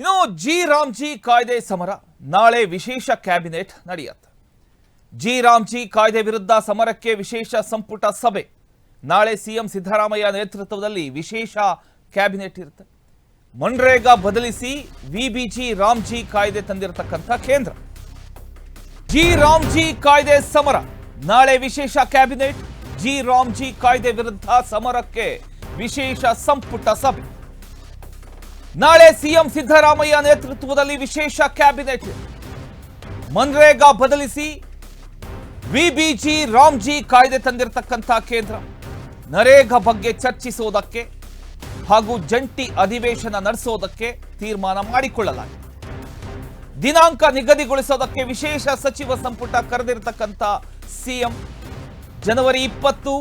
ಇನ್ನು ಜಿ ರಾಮ್ಜಿ ಕಾಯ್ದೆ ಸಮರ ನಾಳೆ ವಿಶೇಷ ಕ್ಯಾಬಿನೆಟ್ ನಡೆಯುತ್ತೆ. ಜಿ ರಾಮ್ಜಿ ಕಾಯ್ದೆ ವಿರುದ್ಧ ಸಮರಕ್ಕೆ ವಿಶೇಷ ಸಂಪುಟ ಸಭೆ. ನಾಳೆ ಸಿಎಂ ಸಿದ್ದರಾಮಯ್ಯ ನೇತೃತ್ವದಲ್ಲಿ ವಿಶೇಷ ಕ್ಯಾಬಿನೆಟ್ ಇರುತ್ತೆ. ಮನ್ರೇಗಾ ಬದಲಿಸಿ ವಿಬಿಜಿ ರಾಮ್ಜಿ ಕಾಯ್ದೆ ತಂದಿರತಕ್ಕಂಥ ಕೇಂದ್ರ. ಜಿ ರಾಮ್ಜಿ ಕಾಯ್ದೆ ಸಮರ ನಾಳೆ ವಿಶೇಷ ಕ್ಯಾಬಿನೆಟ್. ಜಿ ರಾಮ್ಜಿ ಕಾಯ್ದೆ ವಿರುದ್ಧ ಸಮರಕ್ಕೆ ವಿಶೇಷ ಸಂಪುಟ ಸಭೆ. ನಾಳೆ ಸಿಎಂ ಸಿದ್ದರಾಮಯ್ಯ ನೇತೃತ್ವದಲ್ಲಿ ವಿಶೇಷ ಕ್ಯಾಬಿನೆಟ್. ಮನ್ರೇಗಾ ಬದಲಿಸಿ ವಿಬಿಜಿ ರಾಮ್ಜಿ ಕಾಯ್ದೆ ತಂದಿರತಕ್ಕಂಥ ಕೇಂದ್ರ. ನರೇಗಾ ಬಗ್ಗೆ ಚರ್ಚಿಸುವುದಕ್ಕೆ ಹಾಗೂ ಜಂಟಿ ಅಧಿವೇಶನ ನಡೆಸೋದಕ್ಕೆ ತೀರ್ಮಾನ ಮಾಡಿಕೊಳ್ಳಲಾಗಿದೆ. ದಿನಾಂಕ ನಿಗದಿಗೊಳಿಸೋದಕ್ಕೆ ವಿಶೇಷ ಸಚಿವ ಸಂಪುಟ ಕರೆದಿರತಕ್ಕಂಥ ಸಿಎಂ ಜನವರಿ ಇಪ್ಪತ್ತು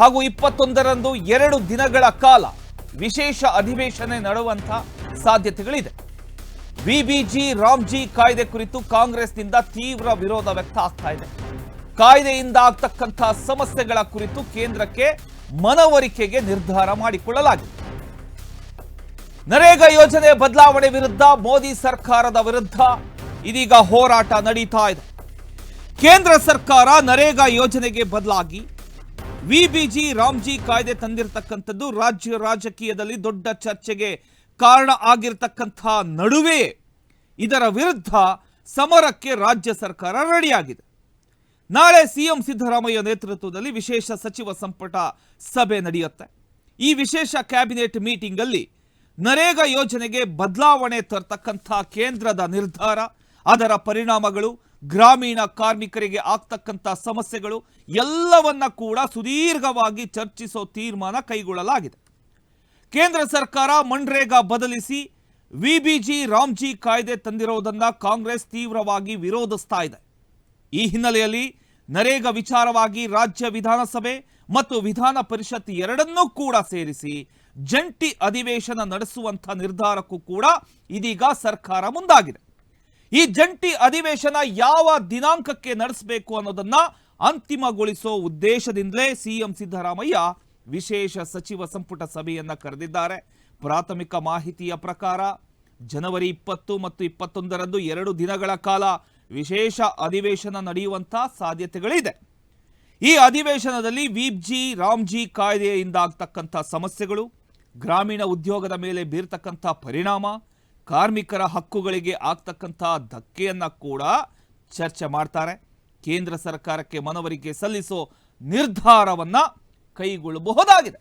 ಹಾಗೂ ಇಪ್ಪತ್ತೊಂದರಂದು ಎರಡು ದಿನಗಳ ಕಾಲ ವಿಶೇಷ ಅಧಿವೇಶನ ನಡೆಯುವಂಥ ಸಾಧ್ಯತೆಗಳಿದೆ. ವಿಬಿಜಿ ರಾಮ್ಜಿ ಕಾಯ್ದೆ ಕುರಿತು ಕಾಂಗ್ರೆಸ್ನಿಂದ ತೀವ್ರ ವಿರೋಧ ವ್ಯಕ್ತ ಆಗ್ತಾ ಇದೆ. ಕಾಯ್ದೆಯಿಂದ ಆಗ್ತಕ್ಕಂಥ ಸಮಸ್ಯೆಗಳ ಕುರಿತು ಕೇಂದ್ರಕ್ಕೆ ಮನವರಿಕೆಗೆ ನಿರ್ಧಾರ ಮಾಡಿಕೊಳ್ಳಲಾಗಿದೆ. ನರೇಗಾ ಯೋಜನೆ ಬದಲಾವಣೆ ವಿರುದ್ಧ ಮೋದಿ ಸರ್ಕಾರದ ವಿರುದ್ಧ ಇದೀಗ ಹೋರಾಟ ನಡೀತಾ ಇದೆ. ಕೇಂದ್ರ ಸರ್ಕಾರ ನರೇಗಾ ಯೋಜನೆಗೆ ಬದಲಾಗಿ ವಿಬಿಜಿ ರಾಮ್ಜಿ ಕಾಯ್ದೆ ತಂದಿರತಕ್ಕಂಥದ್ದು ರಾಜ್ಯ ರಾಜಕೀಯದಲ್ಲಿ ದೊಡ್ಡ ಚರ್ಚೆಗೆ ಕಾರಣ ಆಗಿರತಕ್ಕಂಥ ನಡುವೆ ಇದರ ವಿರುದ್ಧ ಸಮರಕ್ಕೆ ರಾಜ್ಯ ಸರ್ಕಾರ ರೆಡಿಯಾಗಿದೆ. ನಾಳೆ ಸಿಎಂ ಸಿದ್ದರಾಮಯ್ಯ ನೇತೃತ್ವದಲ್ಲಿ ವಿಶೇಷ ಸಚಿವ ಸಂಪುಟ ಸಭೆ ನಡೆಯುತ್ತೆ. ಈ ವಿಶೇಷ ಕ್ಯಾಬಿನೆಟ್ ಮೀಟಿಂಗ್ ಅಲ್ಲಿ ನರೇಗಾ ಯೋಜನೆಗೆ ಬದಲಾವಣೆ ತರ್ತಕ್ಕಂಥ ಕೇಂದ್ರದ ನಿರ್ಧಾರ, ಅದರ ಪರಿಣಾಮಗಳು ಗ್ರಾಮೀಣ ಕಾರ್ಮಿಕರಿಗೆ ಆಗ್ತಕ್ಕಂಥ ಸಮಸ್ಯೆಗಳು ಎಲ್ಲವನ್ನ ಕೂಡ ಸುದೀರ್ಘವಾಗಿ ಚರ್ಚಿಸೋ ತೀರ್ಮಾನ ಕೈಗೊಳ್ಳಲಾಗಿದೆ. ಕೇಂದ್ರ ಸರ್ಕಾರ ಮನ್ರೇಗಾ ಬದಲಿಸಿ ವಿಬಿಜಿ ರಾಮ್ಜಿ ಕಾಯ್ದೆ ತಂದಿರುವುದನ್ನ ಕಾಂಗ್ರೆಸ್ ತೀವ್ರವಾಗಿ ವಿರೋಧಿಸ್ತಾ ಇದೆ. ಈ ಹಿನ್ನೆಲೆಯಲ್ಲಿ ನರೇಗಾ ವಿಚಾರವಾಗಿ ರಾಜ್ಯ ವಿಧಾನಸಭೆ ಮತ್ತು ವಿಧಾನ ಪರಿಷತ್ ಎರಡನ್ನೂ ಕೂಡ ಸೇರಿಸಿ ಜಂಟಿ ಅಧಿವೇಶನ ನಡೆಸುವಂಥ ನಿರ್ಧಾರಕ್ಕೂ ಕೂಡ ಇದೀಗ ಸರ್ಕಾರ ಮುಂದಾಗಿದೆ. ಈ ಜಂಟಿ ಅಧಿವೇಶನ ಯಾವ ದಿನಾಂಕಕ್ಕೆ ನಡೆಸಬೇಕು ಅನ್ನೋದನ್ನ ಅಂತಿಮಗೊಳಿಸೋ ಉದ್ದೇಶದಿಂದಲೇ ಸಿಎಂ ಸಿದ್ದರಾಮಯ್ಯ ವಿಶೇಷ ಸಚಿವ ಸಂಪುಟ ಸಭೆಯನ್ನ ಕರೆದಿದ್ದಾರೆ. ಪ್ರಾಥಮಿಕ ಮಾಹಿತಿಯ ಪ್ರಕಾರ ಜನವರಿ ಇಪ್ಪತ್ತು ಮತ್ತು ಇಪ್ಪತ್ತೊಂದರಂದು ಎರಡು ದಿನಗಳ ಕಾಲ ವಿಶೇಷ ಅಧಿವೇಶನ ನಡೆಯುವಂಥ ಸಾಧ್ಯತೆಗಳಿದೆ. ಈ ಅಧಿವೇಶನದಲ್ಲಿ ವಿಬ್ಜಿ ರಾಮ್ಜಿ ಕಾಯ್ದೆಯಿಂದ ಆಗ್ತಕ್ಕಂಥ ಸಮಸ್ಯೆಗಳು, ಗ್ರಾಮೀಣ ಉದ್ಯೋಗದ ಮೇಲೆ ಬೀರ್ತಕ್ಕಂಥ ಪರಿಣಾಮ ಕಾರ್ಮಿಕರ ಹಕ್ಕುಗಳಿಗೆ ಆಗ್ತಕ್ಕಂಥ ಧಕ್ಕೆಯನ್ನು ಕೂಡ ಚರ್ಚೆ ಮಾಡ್ತಾರೆ. ಕೇಂದ್ರ ಸರ್ಕಾರಕ್ಕೆ ಮನವರಿಕೆ ಸಲ್ಲಿಸೋ ನಿರ್ಧಾರವನ್ನು ಕೈಗೊಳ್ಳಬಹುದಾಗಿದೆ.